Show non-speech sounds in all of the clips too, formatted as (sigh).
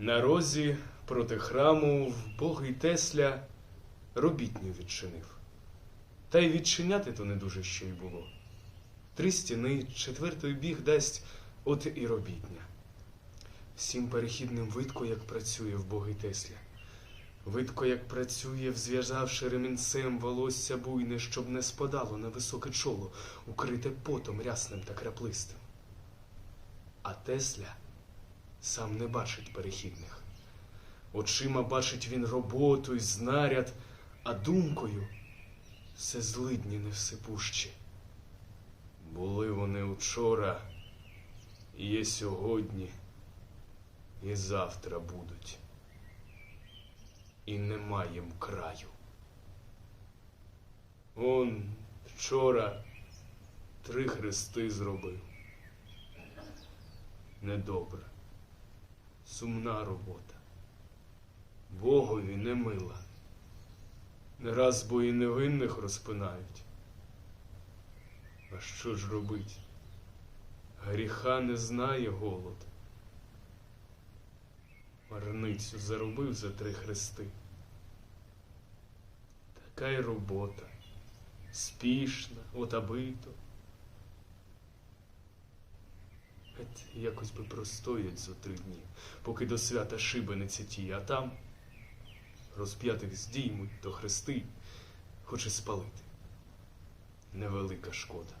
На розі проти храму вбогий Тесля робітню відчинив. Та й відчиняти то не дуже що й було. Три стіни, четвертий біг дасть, от і робітня. Всім перехідним видко, як працює вбогий Тесля. Видко, як працює, взв'язавши ремінцем волосся буйне, щоб не спадало на високе чоло, укрите потом рясним та краплистим. А Тесля сам не бачить перехідних. Очима бачить він роботу й знаряд, а думкою все злидні невсипущі. Були вони учора, і є сьогодні, і завтра будуть. І нема їм краю. Он вчора три хрести зробив. Недобре, сумна робота. Богові не мила. Не раз бо і невинних розпинають. А що ж робить? Гріха не знає голод. Марницю заробив за три хрести. Така й робота. Спішна, отабито. Геть якось би простоять за три дні, поки до свята шибениці ті, а там розп'ятих здіймуть то хрести, хоч і спалити. Невелика шкода.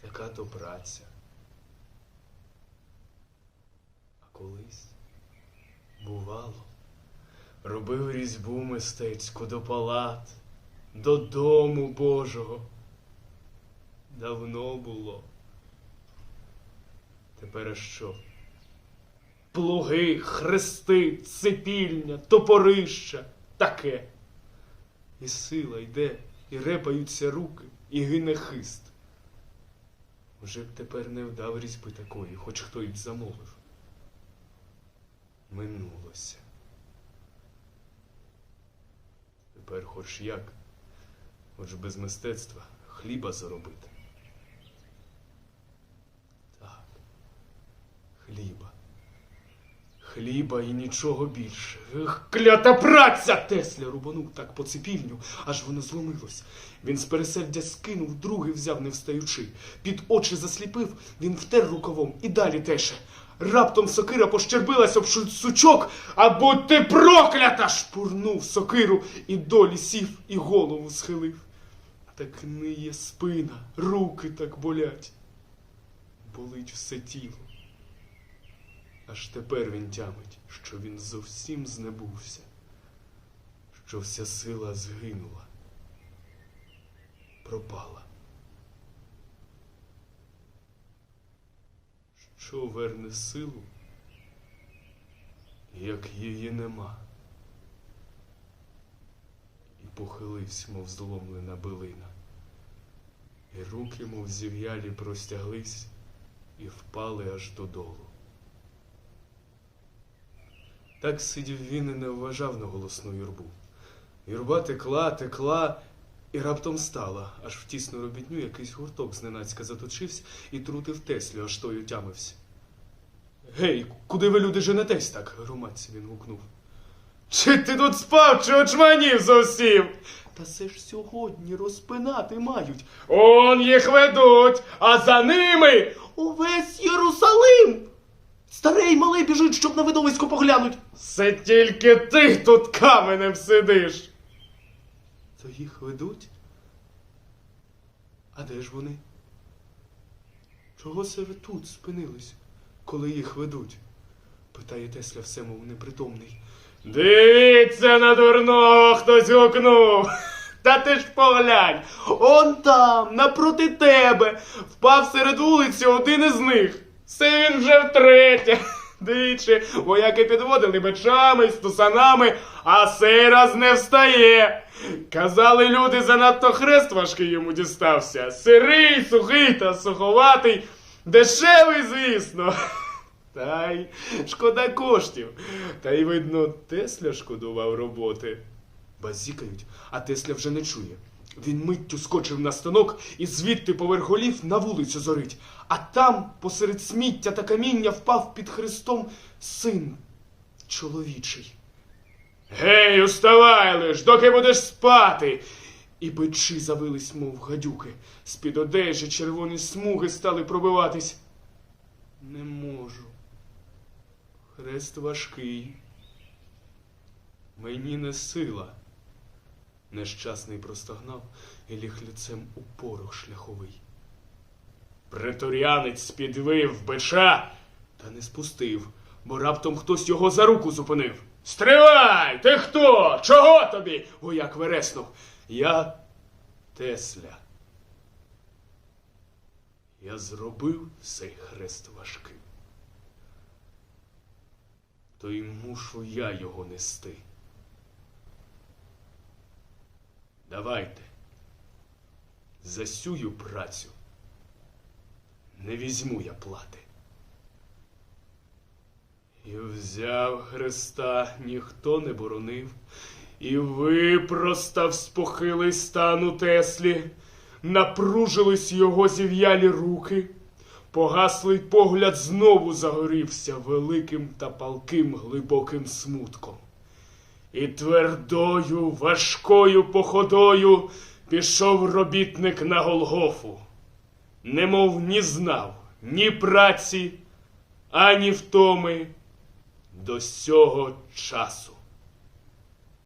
Така то праця. А колись бувало, робив різьбу мистецьку до палат, до дому Божого. Давно було. Тепер що? Плуги, хрести, цепільня, топорища, таке. І сила йде, і репаються руки, і гине хист. Уже б тепер не вдав різьби такої, хоч хто й замовив. Минулося. Тепер хоч як, хоч без мистецтва хліба заробити. Хліба. Хліба і нічого більше. Ех, клята праця! Тесля рубанув так по цепільню, аж воно зломилось. Він з пересердя скинув, другий взяв, не встаючи. Під очі засліпив, він втер рукавом і далі теше. Раптом сокира пощербилась об сучок, а будь ти проклята! Шпурнув сокиру і долі сів, і голову схилив. Так ниє спина, руки так болять. Болить все тіло. Аж тепер він тямить, що він зовсім знебувся, що вся сила згинула, пропала. Що верне силу, як її нема? І похилився, мов зломлена билина, і руки, мов зів'ялі, простяглись і впали аж додолу. Так сидів він і не вважав на голосну юрбу. Юрба текла, текла і раптом стала, аж в тісну робітню якийсь гурток зненацька заточився і трутив Теслю, аж той утямився. Гей, куди ви люди женетесь так? громадці він гукнув. Чи ти тут спав, чи очманів зовсім? Та це ж сьогодні розпинати мають. Он їх ведуть, а за ними увесь Єрусалим. Старий малий біжить, щоб на видовисько поглянуть. Це тільки ти тут каменем сидиш. То їх ведуть? А де ж вони? Чого це ви тут спинились, коли їх ведуть? питає Тесля все, мов непритомний. Дивіться на дурного, хтось гукнув. (laughs) Та ти ж поглянь, он там, напроти тебе, впав серед вулиці один із них. Це він вже втретє. Двічі вояки підводили мечами, стусанами, а сей раз не встає. Казали люди, занадто хрест важкий йому дістався. Сирий, сухий та суховатий, дешевий, звісно. Та й шкода коштів. Та й видно, Тесля шкодував роботи. Базікають, а Тесля вже не чує. Він миттю скочив на станок і звідти поверх голів на вулицю зорить. А там, посеред сміття та каміння, впав під хрестом син чоловічий. Гей, уставай лиш, доки будеш спати. І бичі завились, мов гадюки. З-під одежі червоні смуги стали пробиватись. Не можу. Хрест важкий. Мені не сила. Нещасний простогнав і ліг лицем у порох шляховий. Преторіанець підвив бича та не спустив, бо раптом хтось його за руку зупинив. Стривай! Ти хто? Чого тобі? Вояк вереснув. Я Тесля. Я зробив цей хрест важким. То й мушу я його нести. Давайте. За сюю працю не візьму я плати. І взяв Христа, ніхто не боронив, і випростав з похилий стан у Теслі, напружились його зів'ялі руки, погаслий погляд знову загорівся великим та палким глибоким смутком. І твердою, важкою походою пішов робітник на Голгофу, немов ні знав ні праці, ані втоми до сього часу.